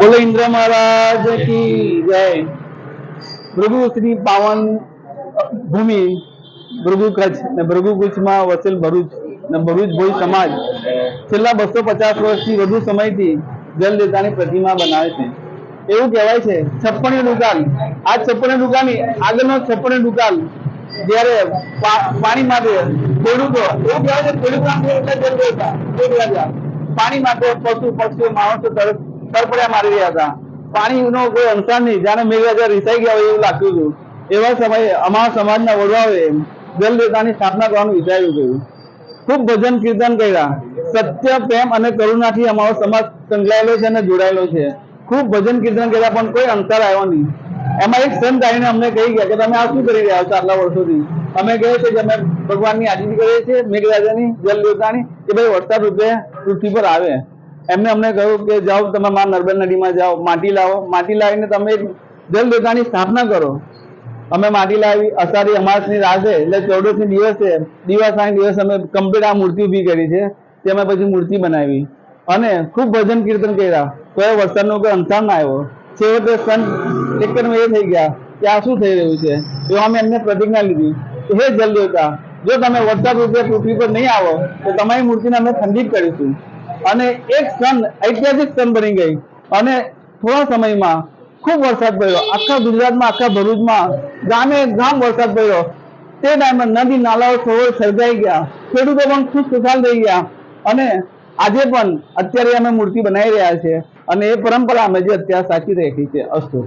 બોલો ઇન્દ્ર મહારાજ કી જય. ભૃગુ શ્રી પાવન ભૂમિ ભૃગુ કચ્છ ને ભૃગુ કચ્છમાં વસેલ ભરૂચ ને ભરૂચ ભોઈ સમાજ છેલ્લા બસો પચાસ વર્ષથી વધુ સમયથી જલ દેતાની પ્રતિમા બનાવે છે. એવું કહેવાય છે છપ્પણી દુકાન આ છપ્પણી દુકાન આગળનો છપ્પણી દુકાન જ્યારે પાણી માટે ખેડૂતો, એવું કહેવાય છે ખેડૂતો. પાણી માટે પશુ પક્ષીઓ માણસો તરફ તરફડિયા મારી રહ્યા હતા. પાણીનો કોઈ અંસાર નહીં. જાણે મેઘરાજા રીસાઈ ગયા હોય એવું લાગતું હતું. એવા સમયે અમારા સમાજના વડવાઓએ જલ દેવતાની સ્થાપના કરવાનું વિચાર્યું હતું ખૂબ ભજન કીર્તન કર્યા. સત્ય, પ્રેમ અને કરુણાથી અમારો સમાજ સંકળાયેલો છે અને જોડાયેલો છે. ખૂબ ભજન કીર્તન કર્યા, પણ કોઈ અંતર આવ્યો નહીં. એમાં એક સંત આવીને અમને કહી ગયા કે, તમે આ શું કરી રહ્યા છો આટલા વર્ષોથી? અમે કહે છે કે અમે ભગવાનની આજીજી કરીએ છીએ, મેઘરાજાની જલ દેવતાની કે ભાઈ વરસાદ રૂપે પૃથ્વી પર આવે. એમને અમને કહ્યું કે જાઓ, તમે મા નર્મદ નદીમાં જાઓ, માટી લાવો. માટી લાવીને તમે એક જલ દેવતાની સ્થાપના કરો. અમે માટી લાવી, અષાઢી અમાસની રાતે, એટલે ચૌદસની દિવસે દિવાસાની દિવસે અમે કમ્પ્લીટ આ મૂર્તિ ઊભી કરી છે, તે અમે પછી મૂર્તિ બનાવી. અને ખૂબ ભજન કીર્તન કર્યા. એ વરસાદનો કોઈ અંતર ના આવ્યો. છેવટે સંત એકરમાં એ થઈ ગયા કે આ શું થઈ રહ્યું છે? તો અમે એમને પ્રતિજ્ઞા લીધી કે હે જલ દેવતા જો તમે વરસાદ રૂપે પૃથ્વી પર નહીં આવો, તો તમારી મૂર્તિને અમે ખંડિત કરીશું. અને એક ક્ષણ ઐતિહાસિક ક્ષણ બની ગઈ. અને થોડા સમયમાં ખૂબ વરસાદ પડ્યો. આખા ગુજરાતમાં, આખા ભરૂચમાં ગામે ગામ વરસાદ પડ્યો. તે ટાઈમે નદી નાલાઓ સરોવર સર્જાઈ ગયા. ખેડૂતો પણ ખુશ ખુશાલ થઈ ગયા. અને આજે પણ અત્યારે અમે મૂર્તિ બનાવી રહ્યા છે અને એ પરંપરા અમે જે અત્યારે સાચી રાખી છે અસ્તુ.